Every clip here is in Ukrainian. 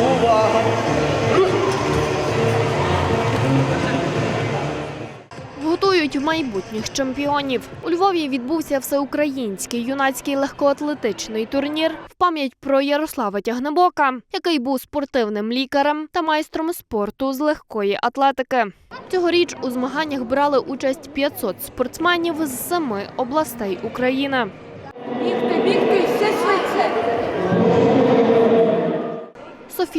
Увага! Готують майбутніх чемпіонів. У Львові відбувся всеукраїнський юнацький легкоатлетичний турнір в пам'ять про Ярослава Тягнебока, який був спортивним лікарем та майстром спорту з легкої атлетики. Цьогоріч у змаганнях брали участь 500 спортсменів з семи областей України. Бігти, бігти,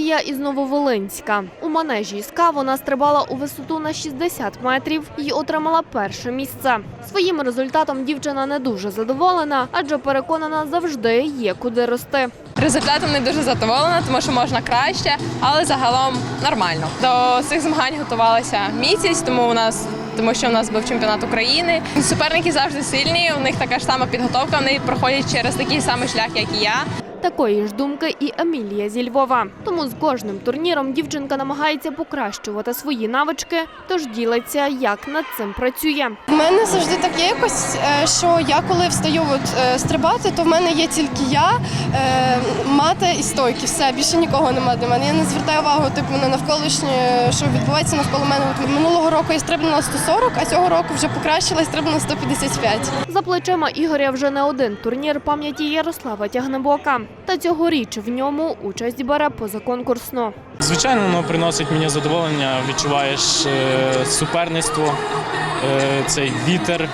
Софія із Нововолинська. У манежі СКА вона стрибала у висоту на 60 метрів і отримала перше місце. Своїм результатом дівчина не дуже задоволена, адже переконана завжди є куди рости. Результатом не дуже задоволена, тому що можна краще, але загалом нормально. До цих змагань готувалася місяць, тому у нас. Тому що у нас був чемпіонат України. Суперники завжди сильні. У них така ж сама підготовка. Вони проходять через такий самий шлях, як і я. Такої ж думки і Емілія зі Львова. Тому з кожним турніром дівчинка намагається покращувати свої навички, тож ділиться, як над цим працює. У мене завжди так є якось, е, що я коли встаю от, е, стрибати, то в мене є тільки я, е, мати і стойки. Все, більше нікого немає до мене. Я не звертаю увагу типу, на навколишнє, що відбувається навколо мене. От минулого року я стрибнула на 140, а цього року вже покращила і стрибнула на 155. За плечима Ігоря вже не один турнір пам'яті Ярослава Тягнебока. Та цьогоріч в ньому участь бере позаконкурсно. Звичайно, воно приносить мені задоволення. Відчуваєш е, суперництво, е, цей вітер,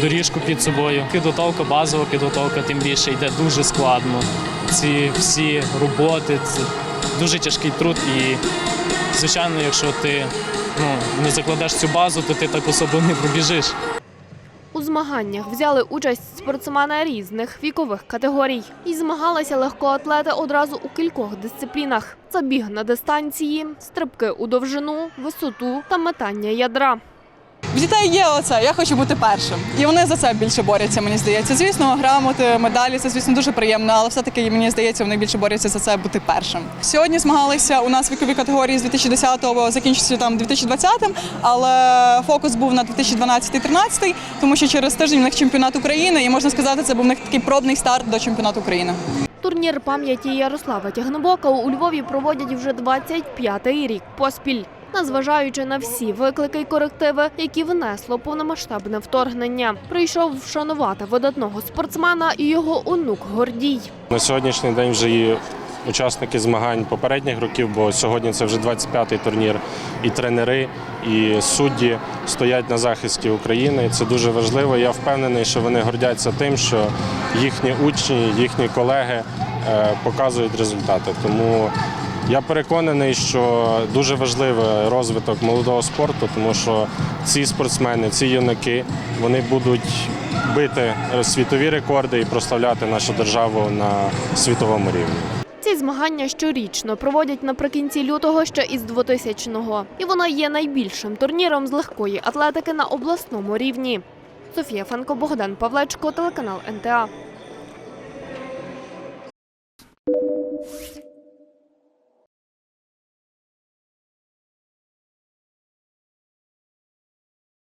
доріжку під собою. Підготовка, базова підготовка, тим більше йде дуже складно. Ці всі роботи, це дуже тяжкий труд. І, звичайно, якщо ти ну, не закладеш цю базу, то ти так особо не пробіжиш. Змаганнях взяли участь спортсмени різних вікових категорій. І змагалися легкоатлети одразу у кількох дисциплінах: забіг на дистанції, стрибки у довжину, висоту та метання ядра. В дітей є оце, я хочу бути першим. І вони за це більше борються, мені здається. Звісно, грамоти, медалі це, звісно, дуже приємно, але все-таки мені здається, вони більше борються за це бути першим. Сьогодні змагалися у нас вікові категорії з 2010-го, закінчився там 2020-м, але фокус був на 2012-13, тому що через тиждень у них чемпіонат України, і можна сказати, це був у них такий пробний старт до чемпіонату України. Турнір пам'яті Ярослава Тягнебока у Львові проводять вже 25-й рік поспіль. Незважаючи на всі виклики й корективи, які внесло повномасштабне вторгнення, прийшов вшанувати видатного спортсмена і його онук Гордій. На сьогоднішній день вже і учасники змагань попередніх років, бо сьогодні це вже 25-й турнір. І тренери, і судді стоять на захисті України. Це дуже важливо. Я впевнений, що вони гордяться тим, що їхні учні, їхні колеги е, показують результати. Тому я переконаний, що дуже важливий розвиток молодого спорту, тому що ці спортсмени, ці юнаки, вони будуть бити світові рекорди і прославляти нашу державу на світовому рівні. Ці змагання щорічно проводять наприкінці лютого ще із 2000-го. І вона є найбільшим турніром з легкої атлетики на обласному рівні. Софія Фанко, Богдан Павлечко, телеканал НТА.